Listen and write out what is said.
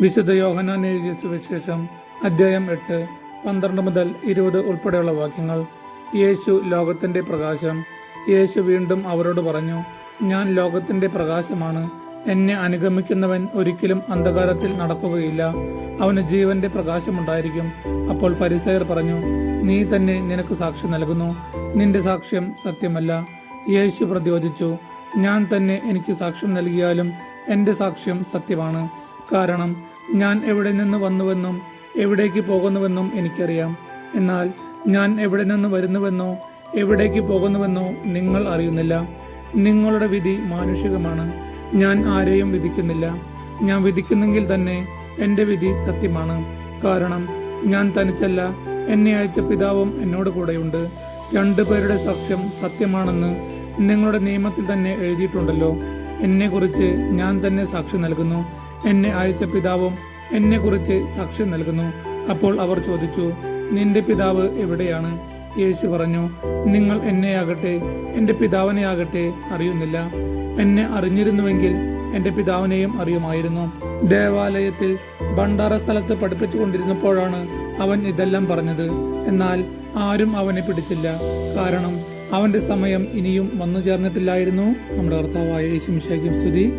വിശുദ്ധ യോഹനാൻ എഴുതിയ സുവിശേഷം അധ്യായം എട്ട് പന്ത്രണ്ട് മുതൽ ഇരുപത് ഉൾപ്പെടെയുള്ള വാക്യങ്ങൾ. യേശു ലോകത്തിന്റെ പ്രകാശം. യേശു വീണ്ടും അവരോട് പറഞ്ഞു ഞാൻ ലോകത്തിന്റെ പ്രകാശമാണ്. എന്നെ അനുഗമിക്കുന്നവൻ ഒരിക്കലും അന്ധകാരത്തിൽ നടക്കുകയില്ല. അവന് ജീവന്റെ പ്രകാശമുണ്ടായിരിക്കും. അപ്പോൾ ഫരിസയർ പറഞ്ഞു നീ തന്നെ നിനക്ക് സാക്ഷ്യം നൽകുന്നു. നിന്റെ സാക്ഷ്യം സത്യമല്ല. യേശു പ്രതിവചിച്ചു ഞാൻ തന്നെ എനിക്ക് സാക്ഷ്യം നൽകിയാലും എന്റെ സാക്ഷ്യം സത്യമാണ്. കാരണം ഞാൻ എവിടെ നിന്ന് വന്നുവെന്നും എവിടേക്ക് പോകുന്നുവെന്നും എനിക്കറിയാം. എന്നാൽ ഞാൻ എവിടെ നിന്ന് വരുന്നുവെന്നോ എവിടേക്ക് പോകുന്നുവെന്നോ നിങ്ങൾ അറിയുന്നില്ല. നിങ്ങളുടെ വിധി മാനുഷികമാണ്. ഞാൻ ആരെയും വിധിക്കുന്നില്ല. ഞാൻ വിധിക്കുന്നെങ്കിൽ തന്നെ എന്റെ വിധി സത്യമാണ്. കാരണം ഞാൻ തനിച്ചല്ല എന്നെ അയച്ച പിതാവും എന്നോട് കൂടെയുണ്ട്. രണ്ടുപേരുടെ സാക്ഷ്യം സത്യമാണെന്ന് നിങ്ങളുടെ നിയമത്തിൽ തന്നെ എഴുതിയിട്ടുണ്ടല്ലോ. എന്നെക്കുറിച്ച് ഞാൻ തന്നെ സാക്ഷ്യം നൽകുന്നു. എന്നെ അയച്ച പിതാവും എന്നെക്കുറിച്ച് സാക്ഷ്യം നൽകുന്നു. അപ്പോൾ അവർ ചോദിച്ചു നിന്റെ പിതാവ് എവിടെയാണ്? യേശു പറഞ്ഞു നിങ്ങൾ എന്നെയാകട്ടെ എന്റെ പിതാവിനെയാകട്ടെ അറിയുന്നില്ല. എന്നെ അറിഞ്ഞിരുന്നുവെങ്കിൽ എന്റെ പിതാവിനെയും അറിയുമായിരുന്നു. ദേവാലയത്തിൽ ഭണ്ഡാര സ്ഥലത്ത് പഠിപ്പിച്ചു കൊണ്ടിരുന്നപ്പോഴാണ് അവൻ ഇതെല്ലാം പറഞ്ഞത്. എന്നാൽ ആരും അവനെ പിടിച്ചില്ല. കാരണം അവന്റെ സമയം ഇനിയും വന്നു ചേർന്നിട്ടില്ലായിരുന്നു നമ്മുടെ കർത്താവായ യേശുമിശേക്കും സ്തുതി.